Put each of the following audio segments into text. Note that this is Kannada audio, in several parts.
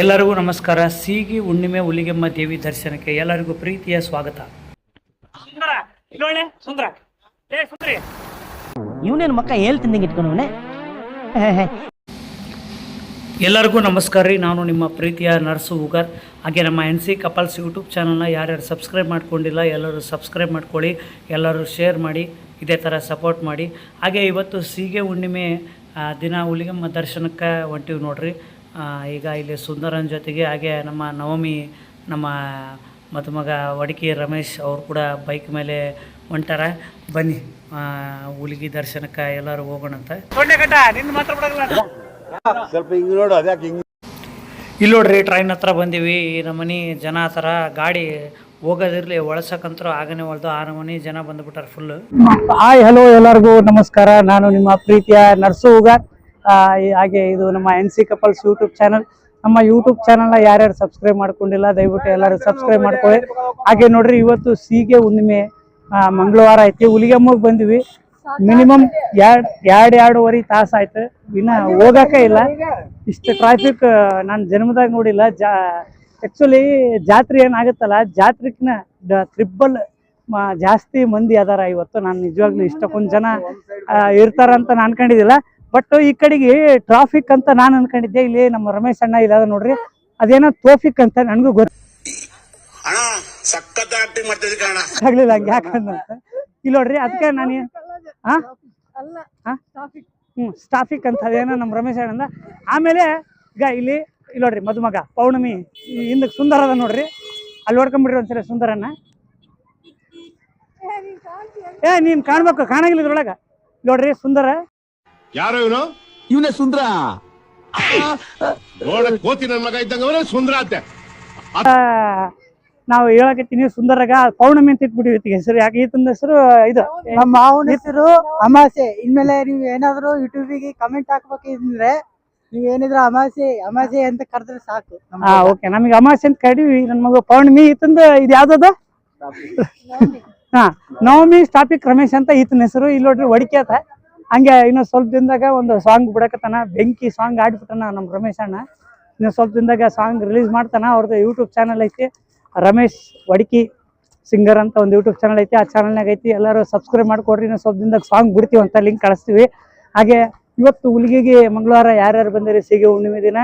ಎಲ್ಲರಿಗೂ ನಮಸ್ಕಾರ. ಸೀಗಿ ಹುಣ್ಣಿಮೆ ಹುಲಿಗೆಮ್ಮ ದೇವಿ ದರ್ಶನಕ್ಕೆ ಎಲ್ಲರಿಗೂ ಪ್ರೀತಿಯ ಸ್ವಾಗತ. ಸುಂದರ ಇಲ್ಲೊಳ್ಳೆ ಸುಂದರ. ಏ ಸುಂದ್ರಿ. ಇವನೇನು ಮಕ್ಕ ಹೇಳ್ತಿದ್ದಂಗೆ ಇಟ್ಕೊಂಡವನೆ ಎಲ್ಲರಿಗೂ ನಮಸ್ಕಾರ ರೀ. ನಾನು ನಿಮ್ಮ ಪ್ರೀತಿಯ ನರ್ಸು ಉಗರ್. ಹಾಗೆ ನಮ್ಮ ಎನ್ ಸಿ ಕಪಲ್ಸ್ ಯೂಟ್ಯೂಬ್ ಚಾನಲ್ನ ಯಾರ್ಯಾರು ಸಬ್ಸ್ಕ್ರೈಬ್ ಮಾಡ್ಕೊಂಡಿಲ್ಲ ಎಲ್ಲರೂ ಸಬ್ಸ್ಕ್ರೈಬ್ ಮಾಡ್ಕೊಳ್ಳಿ ಎಲ್ಲರೂ ಶೇರ್ ಮಾಡಿ ಇದೇ ಥರ ಸಪೋರ್ಟ್ ಮಾಡಿ. ಹಾಗೆ ಇವತ್ತು ಸೀಗೆ ಹುಣ್ಣಿಮೆ ದಿನ ಹುಲಿಗೆಮ್ಮ ದರ್ಶನಕ್ಕೆ ಹೊಂಟಿವಿ ನೋಡ್ರಿ. ಈಗ ಇಲ್ಲಿ ಸುಂದರನ್ ಜೊತೆಗೆ ಹಾಗೆ ನಮ್ಮ ನವಮಿ ನಮ್ಮ ಮದುಮಗ ವಡಕಿ ರಮೇಶ್ ಅವರು ಕೂಡ ಬೈಕ್ ಮೇಲೆ ಹೊಂಟಾರ. ಬನ್ನಿ ಆ, ಹುಲಿಗಿ ದರ್ಶನಕ್ಕೆ ಎಲ್ಲರೂ ಹೋಗೋಣ ಅಂತ. ಮಾತ್ರ ಸ್ವಲ್ಪ ಹಿಂಗೆ ನೋಡು ಅದ್ಯಾಕೆ ಹಿಂಗೆ ಇಲ್ಲಿ ನೋಡ್ರಿ ಟ್ರೈನ್ ಹತ್ರ ಬಂದೀವಿ. ಈ ನಮನಿ ಜನ ಆತರ ಥರ ಗಾಡಿ ಹೋಗೋದಿರ್ಲಿ ಒಳಸಕ್ಕಂತರೂ ಆಗನೆ ಹೊಲ್ದು ಆ ನಮನಿ ಜನ ಬಂದ್ಬಿಟ್ಟಾರ ಫುಲ್ ಹಾಯ್ ಹಲೋ ಎಲ್ಲರಿಗೂ. ನಮಸ್ಕಾರ. ನಾನು ನಿಮ್ಮ ಪ್ರೀತಿಯ ನರ್ಸು ಉಗ. ಹಾಗೆ ಇದು ನಮ್ಮ N C couples YouTube channel. ನಮ್ಮ ಯೂಟ್ಯೂಬ್ ಚಾನಲ್ನ ಯಾರ್ಯಾರು ಸಬ್ಸ್ಕ್ರೈಬ್ ಮಾಡ್ಕೊಂಡಿಲ್ಲ ದಯವಿಟ್ಟು ಎಲ್ಲರೂ ಸಬ್ಸ್ಕ್ರೈಬ್ ಮಾಡ್ಕೊಳ್ಳಿ. ಹಾಗೆ ನೋಡ್ರಿ ಇವತ್ತು ಸೀಗೆ ಹುಣ್ಣಿಮೆ ಮಂಗಳವಾರ ಐತಿ. ಹುಲಿಗೆಮ್ಮಗೆ ಬಂದ್ವಿ. ಮಿನಿಮಮ್ ಎರಡ್ ಎರಡ್ ಎರಡೂವರೆ ತಾಸು ಆಯ್ತು. ಇನ್ನ ಹೋಗಕ್ಕೆ ಇಲ್ಲ. ಇಷ್ಟು ಟ್ರಾಫಿಕ್ ನಾನು ಜನ್ಮದಾಗ ನೋಡಿಲ್ಲ. ಜಾ ಆ್ಯಕ್ಚುಲಿ ಜಾತ್ರೆ ಏನಾಗುತ್ತಲ್ಲ ಜಾತ್ರೆಗಿನ ತ್ರಿಬ್ಬಲ್ ಜಾಸ್ತಿ ಮಂದಿ ಅದಾರ ಇವತ್ತು. ನಾನು ನಿಜವಾಗ್ಲೂ ಇಷ್ಟಕ್ಕೊಂದು ಜನ ಆ, ಇರ್ತಾರಂತ ನಾನು ಅನ್ಕೊಂಡಿದ್ದಿಲ್ಲ ಬಟ್ ಈ ಕಡೆಗೆ ಟ್ರಾಫಿಕ್ ಅಂತ ನಾನು ಅನ್ಕೊಂಡಿದ್ದೆ. ಇಲ್ಲಿ ನಮ್ಮ ರಮೇಶ್ ಅಣ್ಣ ಇಲ್ಲ ನೋಡ್ರಿ. ಅದೇನೋ ತೋಫಿಕ್ ಅಂತ ನನಗೂ ಗೊತ್ತಾಗ್ಲಿಲ್ಲ ಹಂಗೆ ಇಲ್ಲಿ ನೋಡ್ರಿ ಅದಕ್ಕೆ ನಾನು ಹಾ ಹಾ? ಹ್ಮ್ ಸ್ಟಾಫಿಕ್ ಅಂತ ಅದೇನೋ ನಮ್ಮ ರಮೇಶ್ ಅಣ್ಣ ಅಂದ. ಆಮೇಲೆ ಈಗ ಇಲ್ಲಿ ಇಲ್ಲ ನೋಡ್ರಿ ಮದುಮಗ ಪೌರ್ಣಮಿ ಈ ಹಿಂದಕ್ಕೆ ಸುಂದರ ಅದ ನೋಡ್ರಿ. ಅಲ್ಲಿ ನೋಡ್ಕೊಂಬಿಡ್ರಿ ಒಂದ್ಸಲ ಸುಂದರನ್ನ. ಏ ನೀನ್ ಕಾಣ್ಬೇಕು ಕಾಣಂಗಿಲ್ಲ ಇದ್ರೊಳಗ. ನೋಡ್ರಿ ಸುಂದರ. ಯಾರು ಇವನು? ಇವನೇ ಸುಂದ್ರ. ನೋಡಕ್ ಕೋತಿ ನನ್ ಮಗ ಇದ್ದಂಗ ಸುಂದ್ರ ಅಂತೆ. ನಾವು ಹೇಳಕತ್ತೀನಿ ಸುಂದರಗ ಪೌರ್ಣಮಿ ಅಂತ ಇಟ್ಬಿಟ್ಟಿವಿ ಹೆಸರು ಯಾಕೆ ಈತನ ಹೆಸರು ಇದು? ನಮ್ಮ ಮಾವನ ಹೆಸರು ಅಮಾಸೆ. ಇನ್ಮೇಲೆ ನೀವು ಏನಾದ್ರು ಯೂಟ್ಯೂಬಿಗೆ ಕಮೆಂಟ್ ಹಾಕ್ಬೇಕಿದ್ರೆ ನೀವ್ ಏನಿದ್ರು ಅಮಾಸೆ ಅಮಾಸೆ ಅಂತ ಕರೆದ್ರೆ ಸಾಕು. ಹಾ ಓಕೆ ನಮಗೆ ಅಮಾಸೆ ಅಂತ ಕಡಿವಿ ನನ್ನ ಮಗ ಪೌರ್ಣಮಿ ಈತಂದ ಇದು ಯಾವ್ದದ? ಹಾ ನವಮಿ ಸ್ಟಾಪಿಕ್ ರಮೇಶ್ ಅಂತ ಈತನ ಹೆಸರು. ಇಲ್ಲಿ ನೋಡ್ರಿ ಒಡಿಕೆ ಆತ ಹಂಗೆ ಇನ್ನು ಸ್ವಲ್ಪ ದಿನದಾಗ ಒಂದು ಸಾಂಗ್ ಬಿಡಕತ್ತಾನ, ಬೆಂಕಿ ಸಾಂಗ್ ಆಡ್ಬಿಟ್ಟನ ನಮ್ಮ ರಮೇಶ್ ಅಣ್ಣ. ಇನ್ನು ಸ್ವಲ್ಪ ದಿನದಾಗ ಸಾಂಗ್ ರಿಲೀಸ್ ಮಾಡ್ತಾನ, ಅವ್ರದ್ದು ಯೂಟ್ಯೂಬ್ ಚಾನಲ್ ಐತಿ, ರಮೇಶ್ ವಡಿಕಿ ಸಿಂಗರ್ ಅಂತ ಒಂದು ಯೂಟ್ಯೂಬ್ ಚಾನಲ್ ಐತಿ, ಆ ಚಾನಲ್ನಾಗ ಐತಿ. ಎಲ್ಲರೂ ಸಬ್ಸ್ಕ್ರೈಬ್ ಮಾಡ್ಕೊಡ್ರಿ, ಇನ್ನು ಸ್ವಲ್ಪ ದಿನದಾಗ ಸಾಂಗ್ ಬಿಡ್ತೀವಿ ಅಂತ ಲಿಂಕ್ ಕಳಿಸ್ತೀವಿ. ಹಾಗೆ ಇವತ್ತು ಹುಲಿಗೆಗೆ ಮಂಗಳವಾರ ಯಾರ್ಯಾರು ಬಂದಿರಿ ಸಿಗಿ ಹುಣ್ಣಿಮೆ ದಿನ,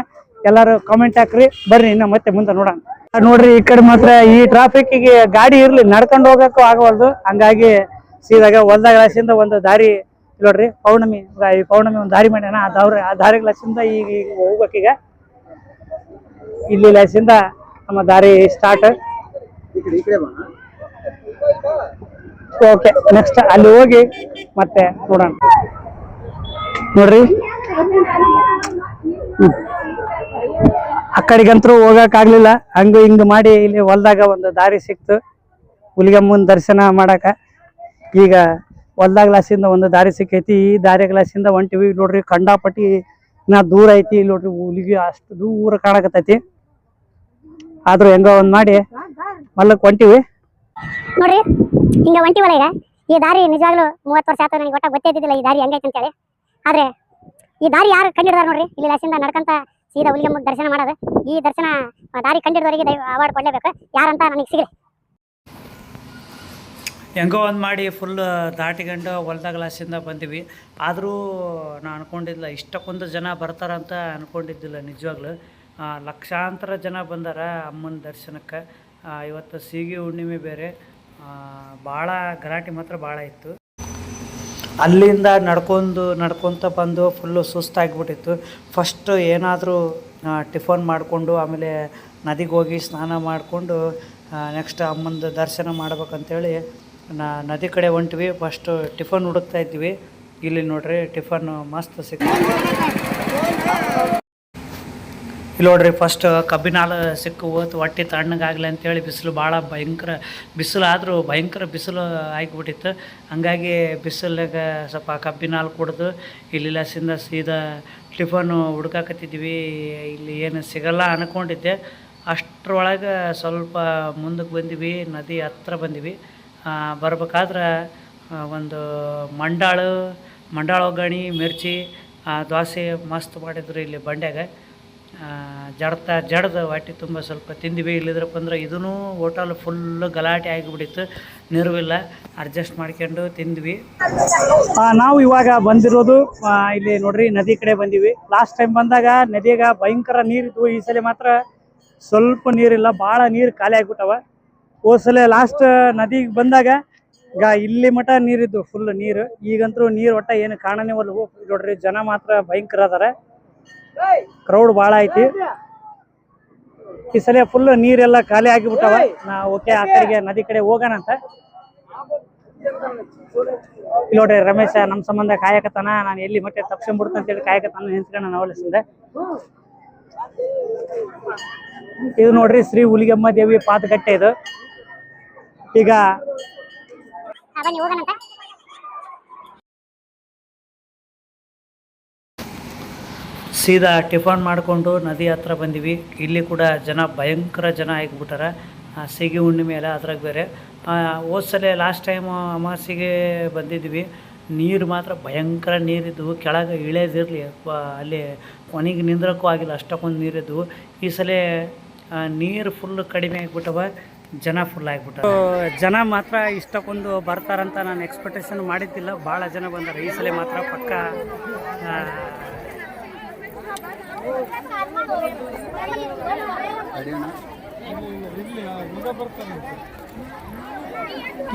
ಎಲ್ಲರೂ ಕಾಮೆಂಟ್ ಹಾಕ್ರಿ, ಬರ್ರಿ, ಇನ್ನು ಮತ್ತೆ ಮುಂದೆ ನೋಡೋಣ. ನೋಡ್ರಿ, ಈ ಕಡೆ ಮಾತ್ರ ಈ ಟ್ರಾಫಿಕ್ಕಿಗೆ ಗಾಡಿ ಇರ್ಲಿ, ನಡ್ಕೊಂಡು ಹೋಗಕ್ಕೂ ಆಗವಲ್ದು. ಹಂಗಾಗಿ ಸೀದಾಗ ಹೊಲ್ದಾಗ ಒಂದು ದಾರಿ ನೋಡ್ರಿ, ಪೌರ್ಣಮಿ ಈ ಪೌರ್ಣಮಿ ಒಂದು ದಾರಿ ಮಾಡ್ಯಾನ. ಆ ದಾರಿ ಆ ದಾರಿ ಲಸಿಂದ ಈಗ ಈಗ. ಹೋಗ್ಬೇಕೀಗ ಇಲ್ಲಿ ಲಸಿಂದ ನಮ್ಮ ದಾರಿ ಸ್ಟಾರ್ಟ್ ಓಕೆ ನೆಕ್ಸ್ಟ್ ಅಲ್ಲಿ ಹೋಗಿ ಮತ್ತೆ ನೋಡೋಣ. ನೋಡ್ರಿ. ಆ ಕಡೆಗಂತರೂ ಹೋಗಕ್ ಆಗ್ಲಿಲ್ಲ. ಹಂಗ ಹಿಂಗ ಮಾಡಿ ಇಲ್ಲಿ ಹೊಲ್ದಾಗ ಒಂದು ದಾರಿ ಸಿಕ್ತು. ಹುಲಿಗಮ್ಮನ ದರ್ಶನ ಮಾಡಕ. ಈಗ ಹೊಲ್ದಾಗ ಇಂದ ಒಂದು ದಾರಿ ಸಿಕ್ಕೈತಿ. ಈ ದಾರಿ ಗ್ಲಾಸಿಂದ ಹೊಂಟಿವಿ ನೋಡ್ರಿ ಕಂಡಾಪಟ್ಟಿ ನಾ ದೂರ ಐತಿ. ಇಲ್ಲಿ ನೋಡ್ರಿ ಹುಲಿಗೆ ಅಷ್ಟು ದೂರ ಕಾಣಕತ್ತೈತಿ. ಆದ್ರೂ ಹೆಂಗೋ ಒಂದ್ ಮಾಡಿ. ಮಲ್ಲಕ್ ಹೊಂಟಿವಿ ನೋಡ್ರಿ, ಹಿಂಗ ಹೊಂಟಿವಲ್ಲ ಈಗ. ಈ ದಾರಿ ನಿಜವಾಗ್ಲೂ ಮೂವತ್ತು ವರ್ಷ ಆಯ್ತು ನನಗೆ ಒಟ್ಟ ಗೊತ್ತಿದ್ದಿಲ್ಲ ಈ ದಾರಿ ಹೆಂಗೈತೆ ಅಂತೇಳಿ. ಆದ್ರೆ ಈ ದಾರಿ ಯಾರು ಕಂಡಿಡ್ದಾರ ನೋಡ್ರಿ? ಇಲ್ಲಿ ಲಾಸಿಂದ ನಡ್ಕಂತ ಸೀದಾ ಹುಲಿಗೆ ದರ್ಶನ ಮಾಡೋದು. ಈ ದರ್ಶನ ದಾರಿ ಕಂಡಿಡ್ದವರಿಗೆ ಅವಾರ್ಡ್ ಕೊಡ್ಲೇಬೇಕು. ಯಾರಂತ ನನಗೆ ಸಿಗಲಿ. ಹೆಂಗೋ ಒಂದು ಮಾಡಿ ಫುಲ್ ದಾಟಿಕೊಂಡು ಹೊಲ್ದಾಗ ಲಾಸಿಂದ ಬಂದೀವಿ. ಆದರೂ ನಾನು ಅನ್ಕೊಂಡಿದ್ದಿಲ್ಲ ಇಷ್ಟಕ್ಕೊಂದು ಜನ ಬರ್ತಾರಂತ ಅಂದ್ಕೊಂಡಿದ್ದಿಲ್ಲ ನಿಜವಾಗ್ಲೂ. ಲಕ್ಷಾಂತರ ಜನ ಬಂದಾರ ಅಮ್ಮನ ದರ್ಶನಕ್ಕೆ. ಇವತ್ತು ಸೀಗಿ ಹುಣ್ಣಿಮೆ ಬೇರೆ. ಭಾಳ ಗಲಾಟೆ ಮಾತ್ರ ಭಾಳ ಇತ್ತು. ಅಲ್ಲಿಂದ ನಡ್ಕೊಂಡು, ನಡ್ಕೊತ ಬಂದು ಫುಲ್ಲು ಸುಸ್ತಾಗಿಬಿಟ್ಟಿತ್ತು. ಫಸ್ಟ್ ಏನಾದರೂ ಟಿಫನ್ ಮಾಡಿಕೊಂಡು, ಆಮೇಲೆ ನದಿಗೆ ಹೋಗಿ ಸ್ನಾನ ಮಾಡಿಕೊಂಡು ನೆಕ್ಸ್ಟ್ ಅಮ್ಮಂದು ದರ್ಶನ ಮಾಡ್ಬೇಕಂತೇಳಿ ನಾ ನದಿ ಕಡೆ ಹೊಂಟ್ವಿ ಫಸ್ಟು ಟಿಫನ್ ಹುಡುಕ್ತಾ ಇದ್ವಿ. ಇಲ್ಲಿ ನೋಡ್ರಿ ಟಿಫನ್ ಮಸ್ತ್ ಸಿಕ್ಕ ಇಲ್ಲಿ ನೋಡ್ರಿ ಫಸ್ಟ್ ಕಬ್ಬಿನ ಹಾಲು ಸಿಕ್ಕು ಹೋತು ಹೊಟ್ಟೆ ತಣ್ಣಗಾಗಲಿ ಅಂತೇಳಿ ಬಿಸಿಲು ಭಾಳ ಭಯಂಕರ, ಬಿಸಿಲು ಆದರೂ ಭಯಂಕರ ಬಿಸಿಲು ಆಗಿಬಿಟ್ಟಿತ್ತು. ಹಂಗಾಗಿ ಬಿಸಿಲಾಗ ಸ್ವಲ್ಪ ಕಬ್ಬಿನ ಹಾಲು ಕುಡಿದು, ಇಲ್ಲಿ ಲಸಿಂದ ಸೀದಾ ಟಿಫನ್ನು ಹುಡ್ಕಾಕತ್ತಿದ್ವಿ. ಇಲ್ಲಿ ಏನು ಸಿಗಲ್ಲ ಅನ್ಕೊಂಡಿದ್ದೆ. ಅಷ್ಟರೊಳಗೆ ಸ್ವಲ್ಪ ಮುಂದಕ್ಕೆ ಬಂದೀವಿ, ನದಿ ಹತ್ರ ಬಂದಿವಿ. ಬರ್ಬೇಕಾದ್ರೆ ಒಂದು ಮಂಡಾಳು, ಮಂಡಾಳ ಒಗ್ಗರಣೆ, ಮಿರ್ಚಿ ದೋಸೆ ಮಸ್ತ್ ಮಾಡಿದ್ರು ಇಲ್ಲಿ ಬಂಡ್ಯಾಗ. ಜಡ್ತಾ, ಜಡ್ದು ಹೊಟ್ಟೆ ತುಂಬ ಸ್ವಲ್ಪ ತಿಂದ್ವಿ. ಇಲ್ಲಿದ್ರಪ್ಪ ಅಂದ್ರೆ ಇದೂ ಹೋಟಲ್ ಫುಲ್ಲು ಗಲಾಟೆ ಆಗಿಬಿಟ್ಟಿತ್ತು. ನೆರವಿಲ್ಲ. ಅಡ್ಜಸ್ಟ್ ಮಾಡ್ಕೊಂಡು ತಿಂದ್ವಿ. ನಾವು ಇವಾಗ ಬಂದಿರೋದು ಇಲ್ಲಿ ನೋಡ್ರಿ, ನದಿ ಕಡೆ ಬಂದಿವಿ. ಲಾಸ್ಟ್ ಟೈಮ್ ಬಂದಾಗ ನದಿಯಾಗ ಭಯಂಕರ ನೀರಿದ್ವು. ಈ ಸಲ ಮಾತ್ರ ಸ್ವಲ್ಪ ನೀರಿಲ್ಲ. ಭಾಳ ನೀರು ಖಾಲಿ ಆಗ್ಬಿಟ್ಟವ. ಹೋದ್ ಸಲ ಲಾಸ್ಟ್ ನದಿಗೆ ಬಂದಾಗ, ಈಗ ಇಲ್ಲಿ ಮಟ ನೀರಿದ್ದು ಫುಲ್ ನೀರು. ಈಗಂತೂ ನೀರು ಒಟ್ಟ ಏನು ಕಾಣನೇ ಒಲ್ವು ನೋಡ್ರಿ, ಜನ ಮಾತ್ರ ಭಯಂಕರ ಅದಾರ. ಕ್ರೌಡ್ ಭಾಳ ಐತಿ. ಈ ಸಲ ಫುಲ್ ನೀರೆಲ್ಲ ಖಾಲಿ ಆಗಿಬಿಟ್ಟವ. ನಾ ಓಕೆ ಆ ಕಡೆಗೆ ನದಿ ಕಡೆ ಹೋಗೋಣ ಅಂತ. ಇಲ್ಲಿ ನೋಡ್ರಿ, ರಮೇಶ ನಮ್ಮ ಸಂಬಂಧ ಕಾಯಕತನ. ನಾನು ಎಲ್ಲಿ ಮತ್ತೆ ಅಂತ ಅಂತೇಳಿ ಕಾಯಕತನ ನಿಂತ್ಕೊಂಡು ನಾನು ಅವಲಸಿಂದೆ ಇದು ನೋಡ್ರಿ, ಶ್ರೀ ಹುಲಿಗಮ್ಮ ದೇವಿ ಪಾದಗಟ್ಟೆ ಇದು. ಈಗ ಸೀದಾ ಟಿಫನ್ ಮಾಡಿಕೊಂಡು ನದಿ ಹತ್ರ ಬಂದಿವಿ. ಇಲ್ಲಿ ಕೂಡ ಜನ ಭಯಂಕರ ಜನ ಆಗಿಬಿಟ್ಟಾರ. ಆ ಸಿಗಿ ಹುಣ್ಣಿಮೆ ಎಲ್ಲ ಅದ್ರಾಗ ಬೇರೆ. ಹೋದ ಸಲ ಲಾಸ್ಟ್ ಟೈಮ್ ಅಮಾಸಿಗೆ ಬಂದಿದ್ವಿ. ನೀರು ಮಾತ್ರ ಭಯಂಕರ ನೀರಿದ್ದವು ಕೆಳಗೆ ಇಳಿಯೋದಿರಲಿ ಅಲ್ಲಿ ಕೊನೆಗೆ ನಿಂದ್ರಕ್ಕೂ ಆಗಿಲ್ಲ ಅಷ್ಟಕ್ಕೊಂದು ನೀರಿದ್ದವು ಈ ಸಲ ನೀರು ಫುಲ್ ಕಡಿಮೆ ಆಗಿಬಿಟ್ಟವ. ಜನ ಫುಲ್ ಆಗಿಬಿಟ್ಟು ಜನ ಮಾತ್ರ ಇಷ್ಟಕ್ಕೊಂದು ಬರ್ತಾರಂತ ನಾನು ಎಕ್ಸ್ಪೆಕ್ಟೇಷನ್ ಮಾಡಿದ್ದಿಲ್ಲ. ಭಾಳ ಜನ ಬಂದಾರೆ. ಈ ಸಲ ಮಾತ್ರ ಪಕ್ಕ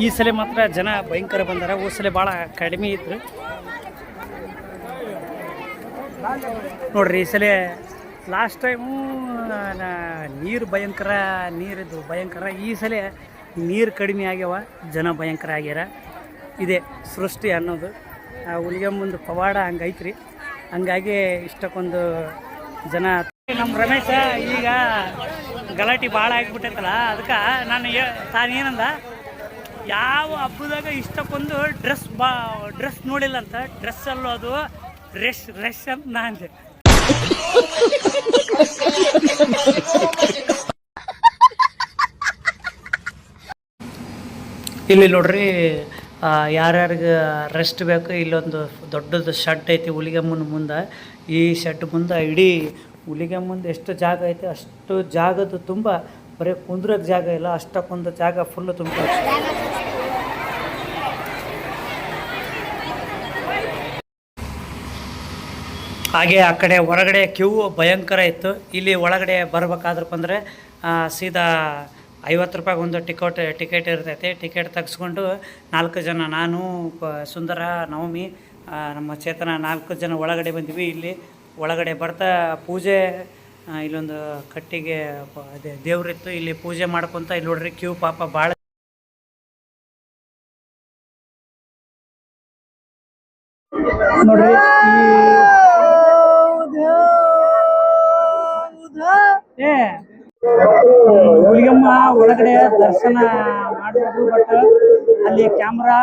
ಈ ಸಲ ಮಾತ್ರ ಜನ ಭಯಂಕರ ಬಂದಾರೆ. ಓ ಸಲ ಭಾಳ ಕಡಿಮೆ ಇದ್ರು. ನೋಡ್ರಿ, ಈ ಸಲ ಲಾಸ್ಟ್ ಟೈಮು ನೀರು ಭಯಂಕರ, ನೀರಿದ್ದು ಭಯಂಕರ. ಈ ಸಲ ನೀರು ಕಡಿಮೆ ಆಗ್ಯಾವ, ಜನ ಭಯಂಕರ ಆಗ್ಯಾರ. ಇದೆ ಸೃಷ್ಟಿ ಅನ್ನೋದು. ಆ ಹುಲಿಗೆಮ್ಮಂದು ಪವಾಡ ಹಂಗೈತ್ರಿ ಹಂಗಾಗಿ ಇಷ್ಟಕ್ಕೊಂದು ಜನ ನಮ್ಮ ರಮೇಶ ಈಗ ಗಲಾಟೆ ಭಾಳ ಆಗಿಬಿಟ್ಟೈತಲ್ಲ, ಅದಕ್ಕೆ ನಾನು ತಾನೇನಂದ ಯಾವ ಹಬ್ಬದಾಗ ಇಷ್ಟಕ್ಕೊಂದು ಡ್ರೆಸ್ ಬಾ, ಡ್ರೆಸ್ ನೋಡಿಲ್ಲ ಅಂತ ಡ್ರೆಸ್ ಅಲ್ಲೂ ಅದು ರೆಶ್ ರೆಶ್ ಅಂತ ನಾನು ಇಲ್ಲಿ ನೋಡ್ರಿ ಯಾರ್ಯಾರಿಗೆ ರೆಸ್ಟ್ ಬೇಕು, ಇಲ್ಲೊಂದು ದೊಡ್ಡದು ಶೆಡ್ ಐತಿ ಹುಲಿಗೆಮ್ಮನ ಮುಂದೆ. ಈ ಶೆಡ್ ಮುಂದೆ ಇಡೀ ಹುಲಿಗೆಮ್ಮಂದು ಎಷ್ಟು ಜಾಗ ಐತೆ, ಅಷ್ಟು ಜಾಗದ ತುಂಬ ಬರೀ ಕುಂದ್ರದ ಜಾಗ ಇಲ್ಲ, ಅಷ್ಟಕ್ಕೊಂದು ಜಾಗ ಫುಲ್ಲು ತುಂಬ ಹಾಗೆ ಆ ಕಡೆ ಹೊರಗಡೆ ಕ್ಯೂ ಭಯಂಕರ ಇತ್ತು. ಇಲ್ಲಿ ಒಳಗಡೆ ಬರ್ಬೇಕಾದ್ರಪ್ಪ ಅಂದರೆ ಸೀದಾ ಐವತ್ತು ರೂಪಾಯಿಗೆ ಒಂದು ಟಿಕೆಟ್ ಟಿಕೆಟ್ ಇರ್ತೈತೆ. ಟಿಕೆಟ್ ತೆಗೆಸ್ಕೊಂಡು ನಾಲ್ಕು ಜನ, ನಾನು ಸುಂದರ, ನವಮಿ ನಮ್ಮ ಚೇತನ ನಾಲ್ಕು ಜನ ಒಳಗಡೆ ಬಂದ್ವಿ. ಇಲ್ಲಿ ಒಳಗಡೆ ಬರ್ತಾ ಪೂಜೆ ಇಲ್ಲೊಂದು ಕಟ್ಟಿಗೆ ಅದೇ ದೇವ್ರಿತ್ತು. ಇಲ್ಲಿ ಪೂಜೆ ಮಾಡ್ಕೊತ ಇಲ್ಲಿ ನೋಡ್ರಿ ಕ್ಯೂ ಪಾಪ ಭಾಳ ನೋಡ್ರಿ ಹುಲಿಗಮ್ಮ ಒಳಗಡೆ ದರ್ಶನ ಮಾಡ್ಬೋದು ಬಟ್ ಅಲ್ಲಿ ಕ್ಯಾಮ್ರಾ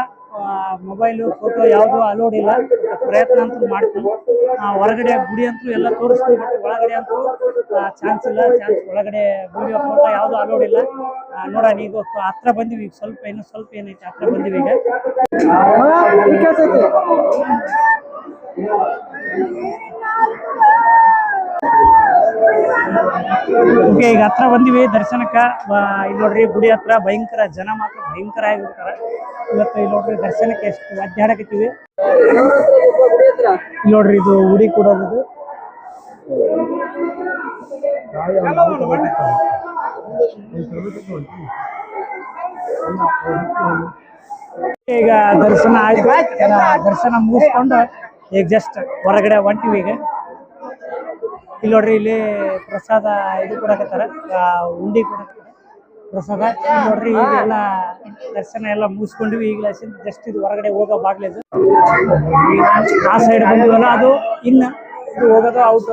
ಮೊಬೈಲು ಫೋಟೋ ಯಾವುದು ಅಲೋಡ್ ಇಲ್ಲ. ಪ್ರಯತ್ನ ಅಂತೂ ಮಾಡ್ತೀನಿ ಆ, ಹೊರಗಡೆ ಗುಡಿ ಅಂತೂ ಎಲ್ಲ ತೋರಿಸ್ತೀವಿ ಬಟ್ ಒಳಗಡೆ ಅಂತೂ ಚಾನ್ಸ್ ಇಲ್ಲ. ಚಾನ್ಸ್ ಒಳಗಡೆ ವಿಡಿಯೋ ಫೋಟೋ ಯಾವುದು ಅಲೋಡ್ ಇಲ್ಲ. ನೋಡೋಣ ಈಗ ಹತ್ರ ಬಂದಿವಿ ಸ್ವಲ್ಪ ಇನ್ನು ಸ್ವಲ್ಪ ಏನೈತೆ ಹತ್ರ ಬಂದಿವಿ ಈಗ. ಓಕೆ, ಈಗ ಹತ್ರ ಬಂದಿವಿ ದರ್ಶನಕ್ಕೆ. ಇಲ್ಲಿ ನೋಡ್ರಿ, ಗುಡಿ ಹತ್ರ ಭಯಂಕರ, ಜನ ಮಾತ್ರ ಭಯಂಕರ ಆಗಿರ್ತಾರ. ಇವತ್ತು ಇಲ್ಲಿ ನೋಡ್ರಿ ದರ್ಶನಕ್ಕೆ ಎಷ್ಟು ಅಡ್ಡಾಡಕತ್ತೀವಿ ಇಲ್ಲಿ ನೋಡ್ರಿ, ಇದು ಉಡಿ ಕೊಡೋದು. ಈಗ ದರ್ಶನ ಆಯ್ತು. ದರ್ಶನ ಮುಗಿಸ್ಕೊಂಡು ಈಗ ಜಸ್ಟ್ ಹೊರಗಡೆ ಹೊಂಟಿವಿ ಈಗ. ಇಲ್ಲಿ ನೋಡ್ರಿ, ಇಲ್ಲಿ ಪ್ರಸಾದ ಇದು ಕೊಡಕತ್ತಾರ ಉಂಡಿ ಕೊಡಕತ್ತಾರ ಪ್ರಸಾದ. ನೋಡ್ರಿ ಈಗೆಲ್ಲ ದರ್ಶನ ಎಲ್ಲ ಮುಗಿಸ್ಕೊಂಡ್ವಿ ಈಗ ಜಸ್ಟ್ ಇದು ಹೊರಗಡೆ ಹೋಗೋ ಬಾಗ್ಲಿದು ಆ ಸೈಡ್ ಬಂದಿವಲ್ಲ ಅದು ಇನ್ನ ಇದು ಹೋಗೋದು ಔಟ್